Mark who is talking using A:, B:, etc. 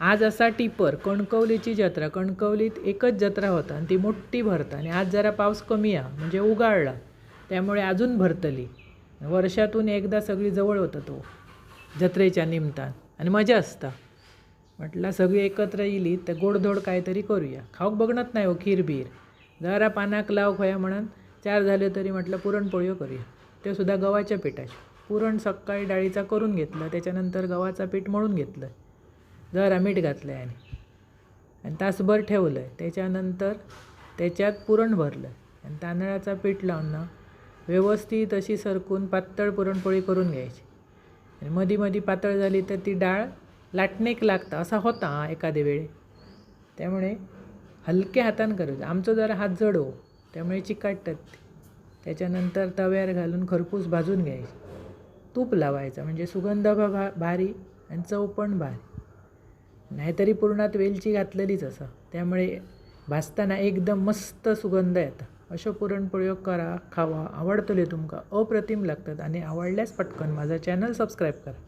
A: आज असा टिपर कणकवलीची जत्रा कणकवलीत एकच जत्रा होता आणि ती मोठी भरता आणि आज जरा पाऊस कमी आहे म्हणजे उगाळला. त्यामुळे अजून भरतली. वर्षातून एकदा सगळी जवळ होतं तो जत्रेच्या निमतान. आणि मजा असता. म्हटलं सगळी एकत्र येली तर गोडधोड काहीतरी करूया. खाऊक बघणत नाही हो खीर बीर जरा पानाक लाव खोया म्हणून. चार झाले तरी म्हटलं पुरणपोळ्यो करूया. ते सुद्धा गव्हाच्या पिठाचे. पुरण सकाळी डाळीचा करून घेतलं. त्याच्यानंतर गव्हाचा पीठ मळून घेतलं. जरा मीठ घातलं आहे आणि. आणि तासभर ठेवलं आहे त्याच्यानंतर त्याच्यात पुरण भरलं आणि तांदळाचा पीठ लावून ना व्यवस्थित अशी सरकून पातळ पुरणपोळी करून घ्यायची. आणि मधी मधी पातळ झाली तर ती डाळ लाटणेक लागतं. असा होता हा एखाद्या वेळे. त्यामुळे हलक्या हातानं करायचं. आमचं जरा हात जड हो. त्यामुळे चिकाटतात त्याच्यानंतर तव्यावर घालून खरपूस भाजून घ्यायची. तूप लावायचं. म्हणजे सुगंध भा- भारी आणि चव पण भारी. नाहीतरी पूर्णात वेलची घातलेलीच असं. त्यामुळे भाजताना एकदम मस्त सुगंध येतं. अशा पुरणपोळ्यो करा खावा आवडतले तुमका अप्रतिम लागतात आणि आवडल्यास पटकन माझा चॅनल सबस्क्राईब करा.